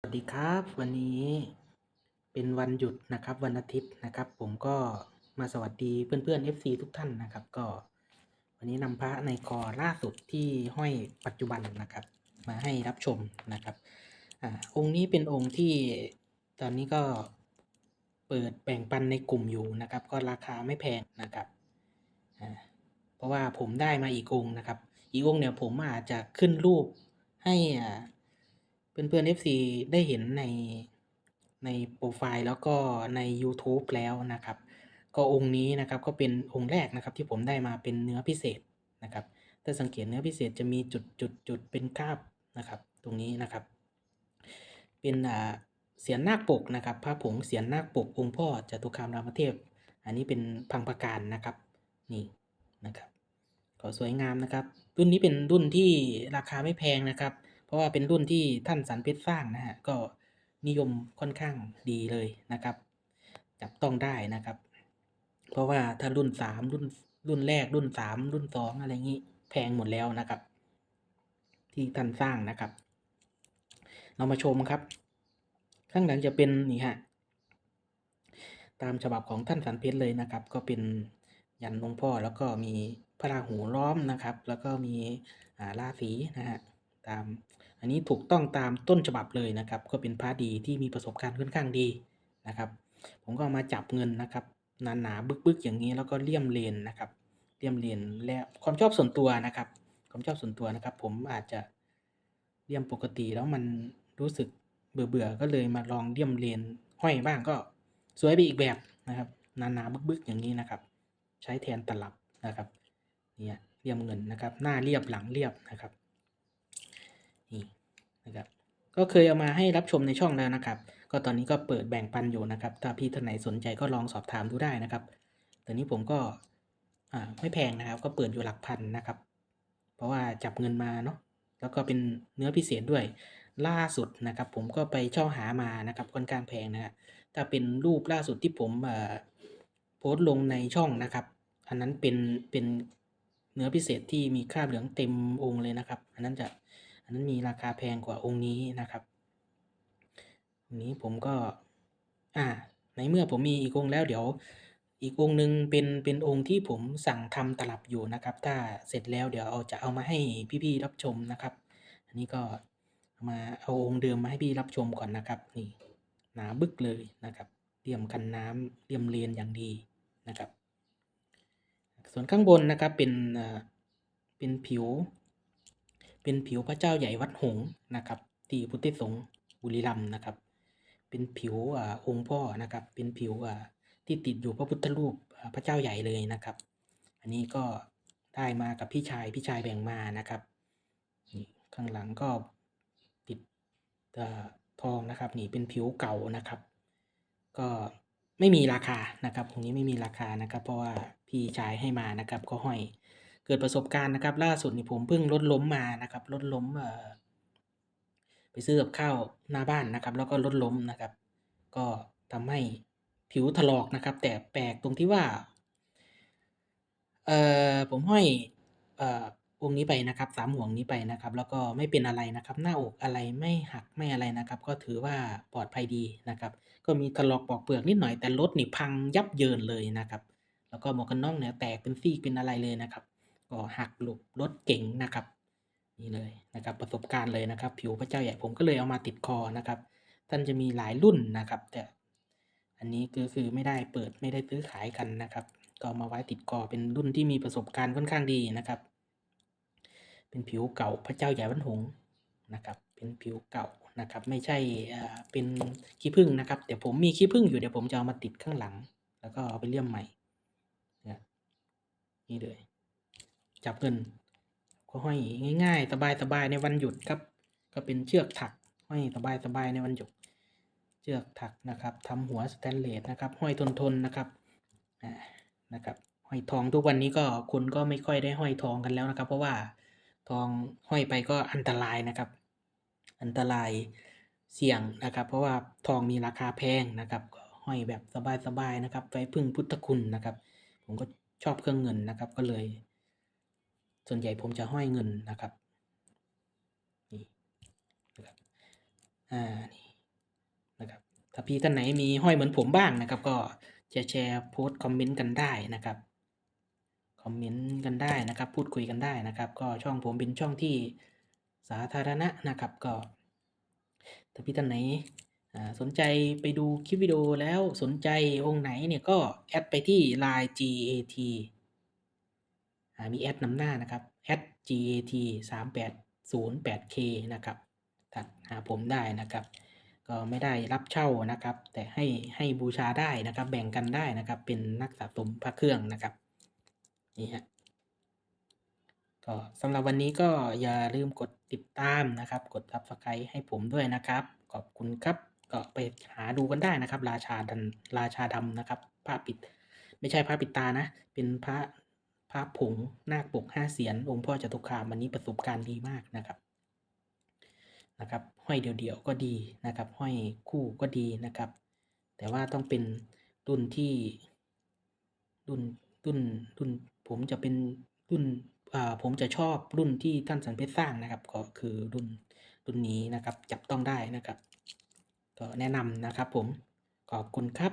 สวัสดีครับวันนี้เป็นวันหยุดนะครับวันอาทิตย์นะครับ ผมก็มาสวัสดีเพื่อนๆ FC ทุกท่านนะครับ ก็ วันนี้นำพระในคอล่าสุดที่ห้อยปัจจุบันนะครับ มาให้รับชมนะครับอ่าองค์นี้เป็นองค์ที่ตอนนี้ก็เปิดแบ่งปันในกลุ่มอยู่นะครับ ก็ราคาไม่แพงนะครับอ่าเพราะว่าผมได้มาอีกองค์นะครับ อีกองค์เนี่ยผมอาจจะขึ้นรูปให้อ่า เพื่อนๆ FC ได้เห็นในในโปรไฟล์แล้วก็ใน YouTube แล้วนะครับ ก็องค์นี้นะครับก็เป็นองค์แรกนะครับที่ผมได้มาเป็นเนื้อพิเศษนะครับถ้าสังเกตเนื้อพิเศษจะมีจุดจุดจุดเป็นคราบนะครับตรงนี้นะครับ เป็นอ่าเสียนนาคปกนะครับพระผงเสียนนาคปกองค์พ่อจตุคามรามเทพ อันนี้เป็นพังประการนะครับนี่นะครับก็สวยงามนะครับ รุ่นนี้เป็นรุ่นที่ราคาไม่แพงนะครับ เพราะว่าเป็นรุ่นที่ท่านสันเพชรสร้างนะฮะก็นิยมค่อนข้างดีเลยนะครับ จับต้องได้นะครับ เพราะว่าถ้ารุ่นสามรุ่นรุ่นแรกรุ่นสามรุ่นสองอะไรงี้แพงหมดแล้วนะครับ ที่ท่านสร้างนะครับ เรามาชมครับ ข้างหลังจะเป็นนี่ฮะตามฉบับของท่านสันเพชรเลยนะครับ ก็เป็นยันหลวงพ่อแล้วก็มีพระราหูล้อมนะครับ แล้วก็มีาราศีนะฮะ ตาม อันนี้ถูกต้องตามต้นฉบับเลยนะครับ ก็เป็นพระดีที่มีประสบการณ์ค่อนข้างดีนะครับ ผมก็ามาจับเงินนะครับหนาๆบึกๆอย่างนี้แล้วก็เลี่ยมเลนนะครับเลี่ยมเลนและความชอบส่วนตัวนะครับ ความชอบส่วนตัวนะครับ ผมอาจจะเลี่ยมปกติแล้วมันรู้สึกเบื่อๆก็เลยมาลองเลี่ยมเลนห้อยบ้างก็สวยไปอีกแบบนะครับหนาๆบึกๆอย่างนี้นะครับ ใช้แทนตลับนะครับเนี่ยเลี่ยมเงินนะครับ หน้าเรียบหลังเรียบนะครับ นี่นะครับก็เคยเอามาให้รับชมในช่องแล้วนะครับ ก็ตอนนี้ก็เปิดแบ่งปันอยู่นะครับ ถ้าพี่ท่านไหนสนใจก็ลองสอบถามดูได้นะครับตอนนี้ผมก็ไม่แพงนะครับ ก็เปิดอยู่หลักพันนะครับ เพราะว่าจับเงินมาเนาะแล้วก็เป็นเนื้อพิเศษด้วยล่าสุดนะครับ ผมก็ไปเช่าหามานะครับค่อนข้างแพงนะฮะถ้าเป็นรูปล่าสุดที่ผมโพสต์ลงในช่องนะครับ อันนั้นเป็นเป็นเนื้อพิเศษที่มีคราบเหลืองเต็มองค์เลยนะครับ อันนั้นจะ อันนั้นมีราคาแพงกว่าองค์นี้นะครับองนี้ผมก็ อ่า ในเมื่อผมมีอีกองค์แล้วเดี๋ยว อีกองค์หนึ่งเป็นเป็นองค์ที่ผมสั่งทำตลับอยู่นะครับ ถ้าเสร็จแล้วเดี๋ยวเอาจะเอามาให้พี่ๆรับชมนะครับ อันนี้ก็มาเอาองค์เดิมมาให้พี่รับชมก่อนนะครับนี่หนาบึกเลยนะครับเลี่ยมกันน้ำเลี่ยมเลนอย่างดีนะครับ ส่วนข้างบนนะครับเป็นเอ่อเป็นผิว เป็นผิวพระเจ้าใหญ่วัดหงนะครับที่พุทธิสงฆ์บุรีรัมย์นะครับ เป็นผิวอองค์พ่อนะครับ เป็นผิวที่ติดอยู่พระพุทธรูปพระเจ้าใหญ่เลยนะครับ อันนี้ก็ได้มากับพี่ชายพี่ชายแบ่งมานะครับข้างหลังก็ติดทองนะครับนี่เป็นผิวเก่านะครับ ก็ไม่มีราคานะครับตรงนี้ไม่มีราคานะครับ เพราะว่าพี่ชายให้มานะครับ ก็ห้อย เกิดประสบการณ์นะครับ ล่าสุดนี่ผมเพิ่งรถล้มมานะครับรถล้มเอ่อไปซื้อกับข้าวหน้าบ้านนะครับ แล้วก็รถล้มนะครับ ก็ทำให้ผิวถลอกนะครับ แต่แปลกตรงที่ว่าเอ่อผมห้อยเอ่อองนี้ไปนะครับสามห่วงนี้ไปนะครับ แล้วก็ไม่เป็นอะไรนะครับ หน้าอกอะไรไม่หักไม่อะไรนะครับ ก็ถือว่าปลอดภัยดีนะครับ ก็มีถลอกปอกเปลือกนิดหน่อยแต่รถนี่พังยับเยินเลยนะครับ แล้วก็หมวกกันน็อกเนี่ยแตกเป็นซี่เป็นอะไรเลยนะครับ ก็หักหลบรถเก๋งนะครับนี่เลยนะครับประสบการณ์เลยนะครับ ผิวพระเจ้าใหญ่ผมก็เลยเอามาติดคอนะครับ ท่านจะมีหลายรุ่นนะครับ แต่อันนี้ก็คือไม่ได้เปิดไม่ได้ซื้อขายกันนะครับ ก็มาไว้ติดคอเป็นรุ่นที่มีประสบการณ์ค่อนข้างดีนะครับ เป็นผิวเก่าพระเจ้าใหญ่วัดหงนะครับ เป็นผิวเก่านะครับ ไม่ใช่เป็นขี้ผึ้งนะครับแต่ผมมีขี้ผึ้งอยู่เดี๋ยวผมจะเอามาติดข้างหลัง แล้วก็เอาไปเลี่ยมใหม่นี่เลย จับเงิน ก็ห้อยง่ายๆ สบายๆในวันหยุดครับ ก็เป็นเชือกถักห้อยสบายๆในวันหยุด เชือกถักนะครับทำหัวสแตนเลสนะครับ ห้อยทนๆนะครับนะครับ ห้อยทองทุกวันนี้ก็คนก็ไม่ค่อยได้ห้อยทองกันแล้วนะครับ เพราะว่าทองห้อยไปก็อันตรายนะครับ อันตรายเสี่ยงนะครับ เพราะว่าทองมีราคาแพงนะครับก็ห้อยแบบสบายๆนะครับไว้พึ่งพุทธคุณนะครับ ผมก็ชอบเครื่องเงินนะครับก็เลย ส่วนใหญ่ผมจะห้อยเงินนะครับนี่นะครับอ่านี่ถ้าพี่ท่านไหนมีห้อยเหมือนผมบ้างนะครับ ก็แชร์แชร์โพสต์คอมเมนต์กันได้นะครับคอมเมนต์กันได้นะครับ พูดคุยกันได้นะครับ ก็ช่องผมเป็นช่องที่สาธารณะนะครับก็ถ้าพี่ท่านไหนสนใจไปดูคลิปวิดีโอแล้วสนใจองค์ไหนเนี่ยก็แอดไปที่ line gat อ่า มีแอดนำหน้านะครับ at gat 3 8 0 8 k นะครับทักหาผมได้นะครับ ก็ไม่ได้รับเช่านะครับ แต่ให้ให้บูชาได้นะครับ แบ่งกันได้นะครับ เป็นนักสะสมพระเครื่องนะครับนี่ฮะก็สำหรับวันนี้ก็อย่าลืมกดติดตามนะครับ กด subscribe ให้ผมด้วยนะครับ ขอบคุณครับ ก็ไปหาดูกันได้นะครับ ราชาดันราชาดำนะครับพระปิด ไม่ใช่พระปิดตานะ เป็นพระ พระผงนาคปกห้าเสียนองค์พ่อจตุคามวันนี้ประสบการณ์ดีมากนะครับนะครับห้อยเดี่ยวๆก็ดีนะครับห้อยคู่ก็ดีนะครับ แต่ว่าต้องเป็นรุ่นที่รุ่นรุ่นรุ่นผมจะเป็นรุ่นอ่าผมจะชอบรุ่นที่ท่านสันเพชรสร้างนะครับ ก็คือรุ่นรุ่นนี้นะครับจับต้องได้นะครับ ก็แนะนำนะครับผมขอบคุณครับ